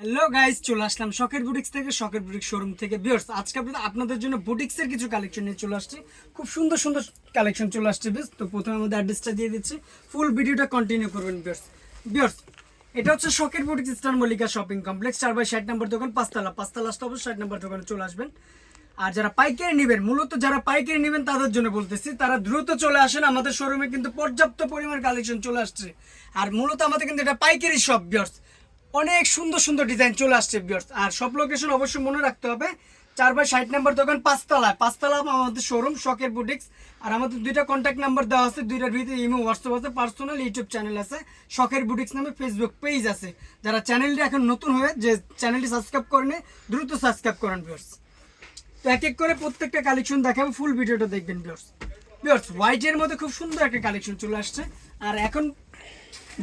Hello guys চলে আসলাম শখের boutiques থেকে শখের বুটিক শোরুম থেকে। বিয়ার্স আজকে আপনাদের আপনাদের জন্য বুটিক্সের কিছু কালেকশন নিয়ে চলে আসছি। খুব সুন্দর সুন্দর কালেকশন চলে আসছে, বেশ। তো প্রথমে আমাদের অ্যাড্রেসটা দিয়ে দিচ্ছি। ফুল ভিডিওটা কন্টিনিউ করবেন বিয়ার্স বিয়ার্স এটা হচ্ছে শখের boutiques star Mallika shopping complex চার বাই ষাট নম্বর দোকান, পাঁচতলা। পাঁচতলা আসতে অবশ্যই ষাট নম্বর দোকানে চলে আসবেন। আর যারা পাইকারি নেবেন, মূলত যারা পাইকারি নেবেন, তাদের জন্য বলতেছি, তারা দ্রুত চলে আসেন। আমাদের শোরুমে কিন্তু পর্যাপ্ত পরিমাণ কালেকশন চলে আসছে। আর মূলত আমাদের কিন্তু এটা পাইকারি শপ বিয়ার্স অনেক সুন্দর সুন্দর ডিজাইন চলে আসছে আর সব লোকেশন অবশ্যই মনে রাখতে হবে। চার বাই ষাট নাম্বার দোকান, পাঁচতলায়। পাঁচতলা আমাদের শোরুম শখের বুটিক্স আর আমাদের দুইটা কন্ট্যাক্ট নাম্বার দেওয়া আছে, দুইটার ভিতরে ইমো হোয়াটসঅ্যাপ আছে পার্সোনাল ইউটিউব চ্যানেল আছে, শখের বুটিক্স নামে ফেসবুক পেজ আছে। যারা চ্যানেলটি এখন নতুন হয়ে, যে চ্যানেলটি সাবস্ক্রাইব করেন দ্রুত সাবস্ক্রাইব করেন বিয়ার্স তো এক এক করে প্রত্যেকটা কালেকশন দেখাবো ফুল ভিডিওটা দেখবেন বিয়ার্স বিয়ার্স হোয়াইটের মধ্যে খুব সুন্দর একটা কালেকশন চলে আসছে। আর এখন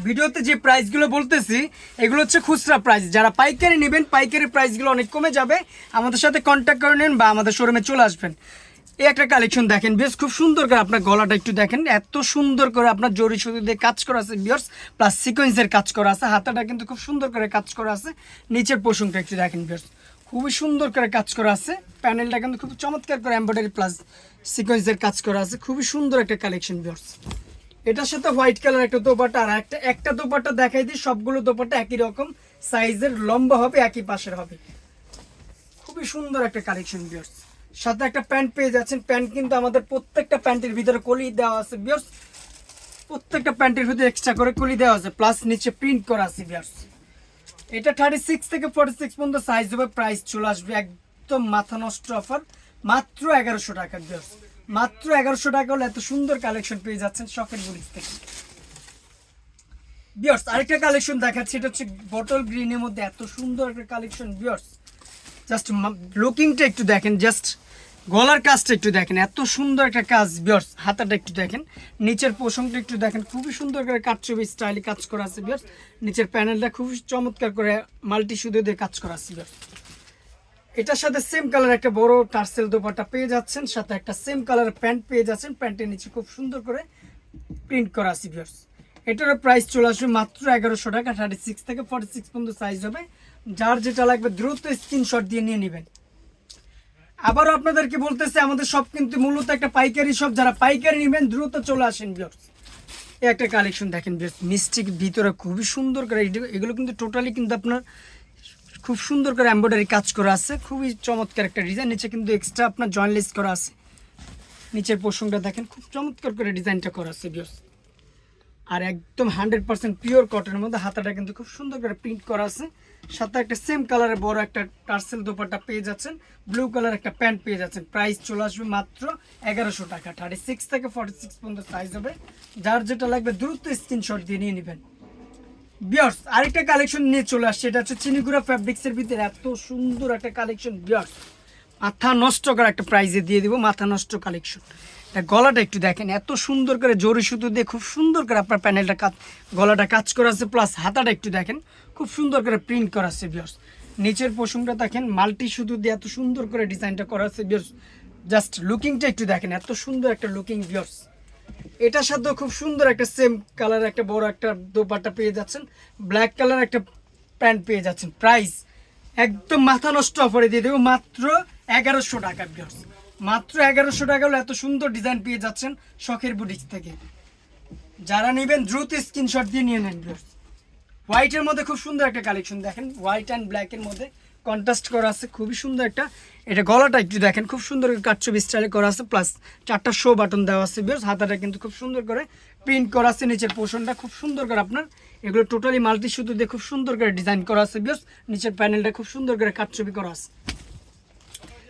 ভিডিওতে যে প্রাইসগুলো বলতেছি, এগুলো হচ্ছে খুচরা প্রাইস। যারা পাইকারি নেবেন, পাইকারি প্রাইসগুলো অনেক কমে যাবে। আমাদের সাথে কন্ট্যাক্ট করে নেন বা আমাদের শোরুমে চলে আসবেন। এই একটা কালেকশন দেখেন বেশ, খুব সুন্দর করে আপনার গলাটা একটু দেখেন। এত সুন্দর করে আপনার জরি সুতি দিয়ে কাজ করা আছে বিয়ার্স প্লাস সিকোয়েন্সের কাজ করা আছে। হাতাটা কিন্তু খুব সুন্দর করে কাজ করা আছে। নিচের পোষণটা একটু দেখেন বিয়ার্স খুবই সুন্দর করে কাজ করা আছে। প্যানেলটা কিন্তু খুব চমৎকার করে এমব্রয়ডারি প্লাস সিকোয়েন্সের কাজ করা আছে। খুবই সুন্দর একটা কালেকশন বিয়ার্স এটার সাথে হোয়াইট কালার একটা দোপাটা আর একটা একটা দোপাটা দেখাই দিই, সবগুলো দোপাটা একই রকম, সাইজের লম্বা হবে, একই পাশের হবে। খুবই সুন্দর একটা কালেকশন বিয়ার্স সাথে একটা প্যান্ট পেয়ে যাচ্ছেন। প্যান্ট কিন্তু আমাদের প্রত্যেকটা প্যান্টের ভিতরে কলি দেওয়া আছে বিয়ার্স প্রত্যেকটা প্যান্টের ভিতরে এক্সট্রা করে কলি দেওয়া আছে প্লাস নিচে প্রিন্ট করা আছে বিয়ার্স এটা থার্টি সিক্স থেকে ফর্টি সিক্স পর্যন্ত সাইজ হবে প্রাইস চলে আসবে, একদম মাথা নষ্ট অফার মাত্র এগারোশো টাকা বিয়ার্স মাত্র এগারোশো টাকা হলে এত সুন্দর কালেকশন পেয়ে যাচ্ছেন শখের বুড়িস থেকে। বিয়ার্স আরেকটা কালেকশন দেখাচ্ছি, এটা হচ্ছে বটল গ্রিনের মধ্যে এত সুন্দর একটা কালেকশন বিয়ার্স জাস্ট লুকিংটা একটু দেখেন জাস্ট গলার কাজটা একটু দেখেন, এত সুন্দর একটা কাজ বিয়ার্স হাতাটা একটু দেখেন। নিচের পোষণটা একটু দেখেন, খুবই সুন্দর করে কাটছবি স্টাইলে কাজ করা আছে বিয়ার্স নিচের প্যানেলটা খুবই চমৎকার করে মাল্টি সুদে দিয়ে কাজ করা আছে বিয়ার্স এটার সাথে সেম কালার একটা বড় টার্সেল দোপাটা পেয়ে যাচ্ছেন, সাথে একটা সেম কালার প্যান্ট পেয়ে যাচ্ছেন। প্যান্টের নিচে খুব সুন্দর করে প্রিন্ট করা আছে বিয়ার্স এটার প্রাইস চলে আসবে মাত্র এগারোশো টাকা থার্টি সিক্স থেকে ফর্টি সিক্স পর্যন্ত সাইজ হবে। যার যেটা লাগবে দ্রুত স্ক্রিনশট দিয়ে নিয়ে নেবেন। আবারও আপনাদেরকে বলতেছে, আমাদের সব কিন্তু মূলত একটা পাইকারি সব যারা পাইকারি নেবেন, দ্রুত চলে আসেন এই একটা কালেকশন দেখেন মিস্টিক ভিতরে খুবই সুন্দর করে, এগুলো কিন্তু টোটালি কিন্তু আপনার খুব সুন্দর করে এমব্রয়ডারি কাজ করা আছে। খুবই চমৎকার একটা ডিজাইন নিচে কিন্তু এক্সট্রা আপনার জয়েন্টলেস করা আছে। নিচের পোর্শনটা দেখেন, খুব চমৎকার করে ডিজাইনটা করা আছে বিয়ার্স আর একদম হান্ড্রেড পার্সেন্ট পিওর কটনের মধ্যে হাতাটা কিন্তু খুব সুন্দর করে প্রিন্ট করা আছে। সাথে একটা সেম কালারের বড় একটা টার্সেল দোপাট্টা পেয়ে যাচ্ছেন। ব্লু কালার একটা প্যান্ট পেয়ে যাচ্ছেন। প্রাইস চলে আসবে মাত্র এগারোশো টাকা। থার্টি সিক্স থেকে ফর্টি সিক্স পর্যন্ত সাইজ হবে। যার যেটা লাগবে দ্রুত স্ক্রিনশট দিয়ে নিয়ে নেবেন। বিয়ার্স আরেকটা কালেকশন নিয়ে চলে আসছে। এটা হচ্ছে চিনিগুড়া ফ্যাব্রিক্সের ভিতরে এত সুন্দর একটা কালেকশন বিয়ার্স মাথা নষ্ট করা একটা প্রাইজে দিয়ে দিব, মাথা নষ্ট কালেকশন এটা গলাটা একটু দেখেন, এত সুন্দর করে জরি সুতো দিয়ে খুব সুন্দর করে আপনার প্যানেলটা কাজ, গলাটা কাজ করা আছে প্লাস হাতাটা একটু দেখেন, খুব সুন্দর করে প্রিন্ট করা আছে বিয়ার্স নিচের পোষণটা দেখেন, মাল্টি সুতো দিয়ে এত সুন্দর করে ডিজাইনটা করা আছে বিয়ার্স জাস্ট লুকিংটা একটু দেখেন, এত সুন্দর একটা লুকিং বিয়ার্স এটার সাথে খুব সুন্দর একটা সেম কালার একটা বড় একটা দোপাট্টা পেয়ে যাচ্ছেন। ব্ল্যাক কালার একটা প্যান্ট পেয়ে যাচ্ছেন। প্রাইস একদম মাথা নষ্ট অফারে দিয়ে দেবো। মাত্র এগারোশো টাকা বিয়ার্স মাত্র এগারোশো টাকা হলে এত সুন্দর ডিজাইন পেয়ে যাচ্ছেন শখের বুটিক্স থেকে। যারা নেবেন, দ্রুত স্ক্রিনশট দিয়ে নিয়ে নেন বিয়ার্স হোয়াইটের মধ্যে খুব সুন্দর একটা কালেকশন দেখেন। হোয়াইট অ্যান্ড ব্ল্যাকের মধ্যে। কন্ট্রাস্ট করা আছে, খুবই সুন্দর একটা। এটা গলাটা একটু দেখেন, খুব সুন্দর কাটছবি স্টাইলে করা আছে প্লাস চারটা শো বাটন দেওয়া আছে বেশ হাতাটা কিন্তু খুব সুন্দর করে প্রিন্ট করা আছে, নিচের পোর্শনটা খুব সুন্দর করে আপনার। এগুলো টোটালি মাল্টি সুতো দিয়ে খুব সুন্দর করে ডিজাইন করা আছে বেশ নিচের প্যানেলটা খুব সুন্দর করে কাটছবি করা আছে।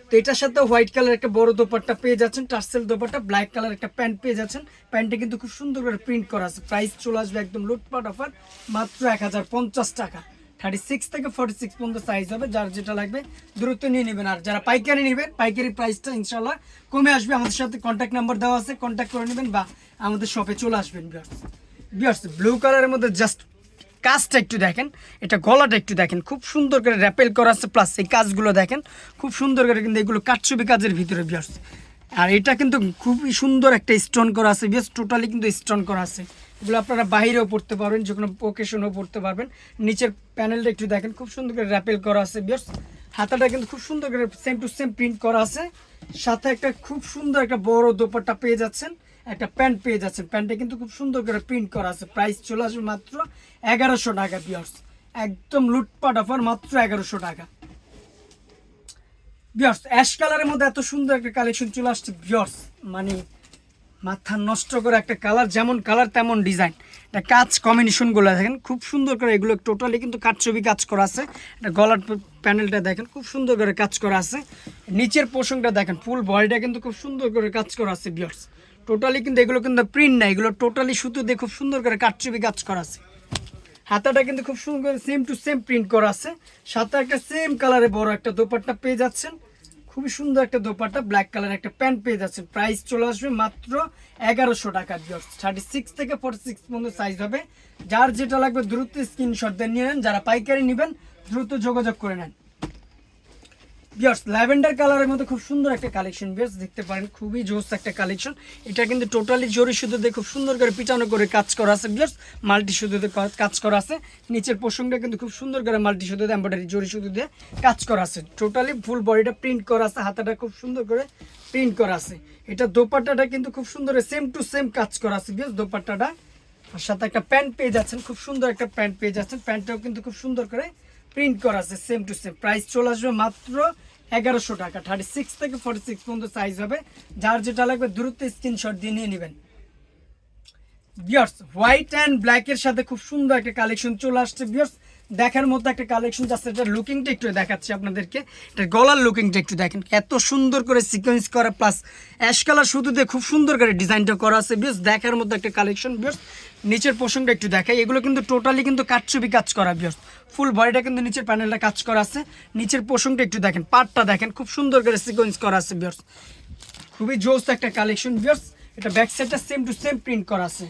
তো এটার সাথে হোয়াইট কালার একটা বড় দোপাট্টা পেয়ে যাচ্ছেন, টার্সেল দোপাট্টা ব্ল্যাক কালার একটা প্যান্ট পেয়ে যাচ্ছেন। প্যান্টটা কিন্তু খুব সুন্দর করে প্রিন্ট করা আছে প্রাইস চলে আসবে একদম লুটপাট অফার মাত্র এক হাজার পঞ্চাশ টাকা। থার্টি সিক্স থেকে ফর্টি সিক্স পর্যন্ত সাইজ হবে। যার যেটা লাগবে দ্রুত নিয়ে নেবেন। আর যারা পাইকারি নেবেন, পাইকারি প্রাইসটা ইনশাল্লাহ কমে আসবে। আমাদের সাথে কন্ট্যাক্ট নাম্বার দেওয়া আছে কন্ট্যাক্ট করে নেবেন বা আমাদের শপে চলে আসবেন বিয়ার্স বিয়ার্স ব্লু কালারের মধ্যে জাস্ট কাজটা একটু দেখেন। এটা গলাটা একটু দেখেন। খুব সুন্দর করে র্যাপেল করা আছে প্লাস এই কাজগুলো দেখেন। খুব সুন্দর করে কিন্তু এগুলো কাটছবি কাজের ভিতরে বিয়ার্স আর এটা কিন্তু খুবই সুন্দর একটা স্টোন করা আছে, বেশ টোটালি কিন্তু স্টোন করা আছে। এগুলো আপনারা বাইরেও পড়তে পারবেন, যে কোনো ওকেশনেও পড়তে পারবেন। নিচের প্যানেলটা একটু দেখেন, খুব সুন্দর করে র্যাপেল করা আছে, বেশ। হাতাটা কিন্তু খুব সুন্দর করে সেম টু সেম প্রিন্ট করা আছে। সাথে একটা খুব সুন্দর একটা বড় দোপাট্টা পেয়ে যাচ্ছেন, একটা প্যান্ট পেয়ে যাচ্ছেন। প্যান্টটা কিন্তু খুব সুন্দর করে প্রিন্ট করা আছে। প্রাইস চলে আসবে মাত্র এগারোশো টাকা বিয়ার্স একদম লুটপাট অফার মাত্র এগারোশো টাকা। বিয়ার্স অ্যাশ কালারের মধ্যে এত সুন্দর একটা কালেকশন চলে আসছে। বিয়ার্স মানে মাথা নষ্ট করে একটা কালার যেমন কালার তেমন ডিজাইন এটা কাজ কম্বিনেশনগুলো দেখেন, খুব সুন্দর করে এগুলো টোটালি কিন্তু কাজ ছবি কাজ করা আছে। এটা গলার প্যানেলটা দেখেন, খুব সুন্দর করে কাজ করা আছে। নিচের পোষণটা দেখেন ফুল বডিটা কিন্তু খুব সুন্দর করে কাজ করা আছে বিয়ার্স টোটালি কিন্তু এগুলো কিন্তু প্রিন্ট না, এগুলো টোটালি সুতো দিয়ে খুব সুন্দর করে কাজ ছবি কাজ করা আছে। হাতাটা কিন্তু খুব সুন্দর করে সেম টু সেম প্রিন্ট করা আছে। সাথে একটা সেম কালারে বড় একটা দোপাট্টা পেয়ে যাচ্ছেন। খুবই সুন্দর একটা দোপাট্টা ব্ল্যাক কালার একটা প্যান্ট পেয়ে যাচ্ছেন। প্রাইস চলে আসবে মাত্র এগারোশো টাকা দিয়ে থার্টি সিক্স থেকে ফোর্টি সিক্স পর্যন্ত সাইজ হবে। যার যেটা লাগবে দ্রুত স্ক্রিনশট দিয়ে নিয়ে নেন। যারা পাইকারি নেবেন, দ্রুত যোগাযোগ করে নেন। বিয়ার্স ল্যাভেন্ডার কালারের মধ্যে খুব সুন্দর একটা কালেকশন বিয়ার্স দেখতে পারেন, খুবই জোস একটা কালেকশন এটা কিন্তু টোটালি জরি সুতো দিয়ে খুব সুন্দর করে পিটানো করে কাজ করা আছে বিয়ার্স মাল্টি সুতো দিয়ে কাজ করা আছে। নিচের পোষণটা কিন্তু খুব সুন্দর করে মাল্টি সুতো দিয়ে এম্ব্রয়ডারি জরি সুতো দিয়ে কাজ করা আছে। টোটালি ফুল বডিটা প্রিন্ট করা আছে, হাতাটা খুব সুন্দর করে প্রিন্ট করা আছে। এটা দোপাট্টাটা কিন্তু খুব সুন্দর সেম টু সেম কাজ করা আছে বিয়ার্স দোপাট্টাটা। আর সাথে একটা প্যান্ট পেয়ে যাচ্ছেন, খুব সুন্দর একটা প্যান্ট পেয়ে যাচ্ছেন। প্যান্টটাও কিন্তু খুব সুন্দর করে প্রিন্ট করা আছে সেম টু সেম প্রাইস চলে আসবে মাত্র এগারোশো টাকা। থার্টি সিক্স থেকে ফর্টি সিক্স পর্যন্ত সাইজ হবে। যার যেটা লাগবে, দূরত্ব স্ক্রিনশট দিয়ে নিয়ে নেবেন। বিয়ার্স হোয়াইট অ্যান্ড ব্ল্যাকের সাথে খুব সুন্দর একটা কালেকশন চলে আসছে বিয়ার্স দেখার মতো একটা কালেকশন যাচ্ছে এটা লুকিংটা একটু দেখাচ্ছি আপনাদেরকে। এটা গলার লুকিংটা একটু দেখেন। এত সুন্দর করে সিকোয়েন্স করা প্লাস অ্যাশ কালার শুধু দিয়ে খুব সুন্দর করে ডিজাইনটা করা আছে। বিয়ার্স দেখার মতো একটা কালেকশন বিয়ার্স নিচের পোষণটা একটু দেখাই। এগুলো কিন্তু টোটালি কিন্তু কাটছবি কাজ করা বিয়ার্স ফুল বডিটা কিন্তু নিচের প্যানেলটা কাজ করা আছে। নিচের পোষণটা একটু দেখেন। পাটটা দেখেন, খুব সুন্দর করে সিকোয়েন্স করা আছে বিয়ার্স খুবই জোস একটা কালেকশন বিয়ার্স এটা ব্যাক সাইডটা সেম টু সেম প্রিন্ট করা আছে।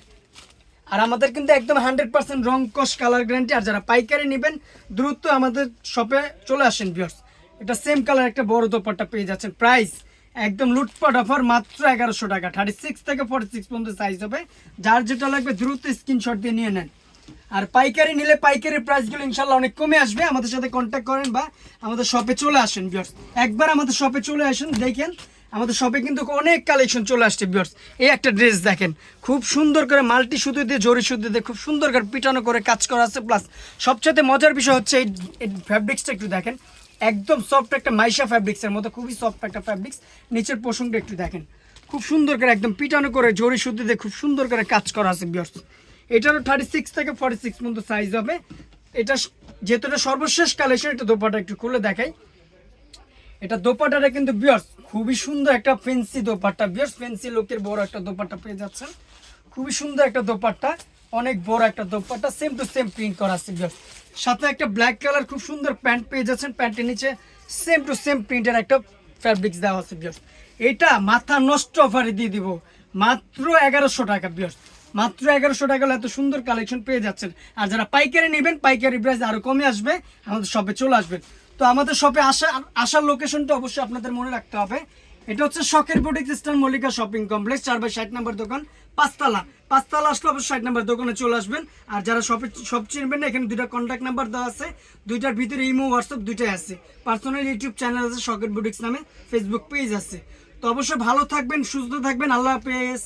আর আমাদের কিন্তু একদম হান্ড্রেড পার্সেন্ট রং কস কালার গ্যারান্টি, আর যারা পাইকারি নেবেন, দ্রুত আমাদের শপে চলে আসেন বিয়ার্স এটা সেম কালার একটা বড় দোপাট্টা পেয়ে যাচ্ছেন। প্রাইস একদম লুটপাট অফার মাত্র এগারোশো টাকা। থার্টি সিক্স থেকে ফর্টি সিক্স পর্যন্ত সাইজ হবে। যার যেটা লাগবে, দ্রুত স্ক্রিনশট দিয়ে নিয়ে নেন। আর পাইকারি নিলে পাইকারি প্রাইসগুলো ইনশাল্লাহ অনেক কমে আসবে। আমাদের সাথে কন্ট্যাক্ট করেন বা আমাদের শপে চলে আসেন বিয়ার্স একবার আমাদের শপে চলে আসেন, দেখেন আমাদের শপে কিন্তু অনেক কালেকশন চলে আসছে বিয়ার্স এই একটা ড্রেস দেখেন, খুব সুন্দর করে মাল্টি সুতো দিয়ে, জরি সুতো দিয়ে, খুব সুন্দর করে পিটানো করে কাজ করা আছে। প্লাস সবচেয়ে মজার বিষয় হচ্ছে এই ফ্যাব্রিক্সটা একটু দেখেন, একদম সফট একটা মাইশা ফ্যাব্রিক্সের মতো, খুবই সফট একটা ফ্যাব্রিক্স নিচের পোষণটা একটু দেখেন, খুব সুন্দর করে একদম পিটানো করে, জরি সুতো দিয়ে খুব সুন্দর করে কাজ করা আছে বিয়ার্স এটারও থার্টি সিক্স থেকে ফর্টি সিক্স পর্যন্ত সাইজ হবে। এটা যেহেতু এটা সর্বশেষ কালেকশন এটা দোপাটা একটু খুলে দেখাই। এটা দোপাটাটা কিন্তু বিয়ার্স খুবই সুন্দর একটা ফেন্সি দোপাট্টা। বিয়ার্স ফেন্সি লোকের বড় একটা দোপাট্টা পেয়ে যাচ্ছেন। খুবই সুন্দর একটা দোপাট্টা, অনেক বড় একটা dupatta same to same print করা আছে বিয়ার্স সাথে একটা ব্ল্যাক কালার খুব সুন্দর প্যান্ট পেয়ে যাচ্ছেন। প্যান্টের নিচে সেম টু সেম প্রিন্টের একটা ফ্যাব্রিক্স দেওয়া আছে বিয়ার্স এটা মাথা নষ্ট অফারে দিয়ে দিব। মাত্র এগারোশো টাকা বিয়ার্স মাত্র এগারোশো টাকা এত সুন্দর কালেকশন পেয়ে যাচ্ছেন। আর যারা পাইকারি নেবেন, পাইকারি প্রাইস আরও কমে আসবে, আমাদের শপে চলে আসবেন তো আমাদের শপে আসা, আসার লোকেশনটা অবশ্যই আপনাদের মনে রাখতে হবে। এটা হচ্ছে শখের boutique eastern Mallika shopping complex চার বাই ষাট নম্বর দোকান, পাঁচতলা। পাঁচতলা আসলে অবশ্যই ষাট নম্বর দোকানে চলে আসবেন। আর যারা শপে সব চিনবেন না, এখানে দুইটা কন্ট্যাক্ট নাম্বার দেওয়া আছে। দুইটার ভিতরে ইমো হোয়াটসঅ্যাপ দুইটাই আছে। পার্সোনাল ইউটিউব চ্যানেল আছে, শখের বুটিক্স নামে। ফেসবুক পেজ আছে। তো অবশ্যই ভালো থাকবেন, সুস্থ থাকবেন। আল্লাহ হাফেজ।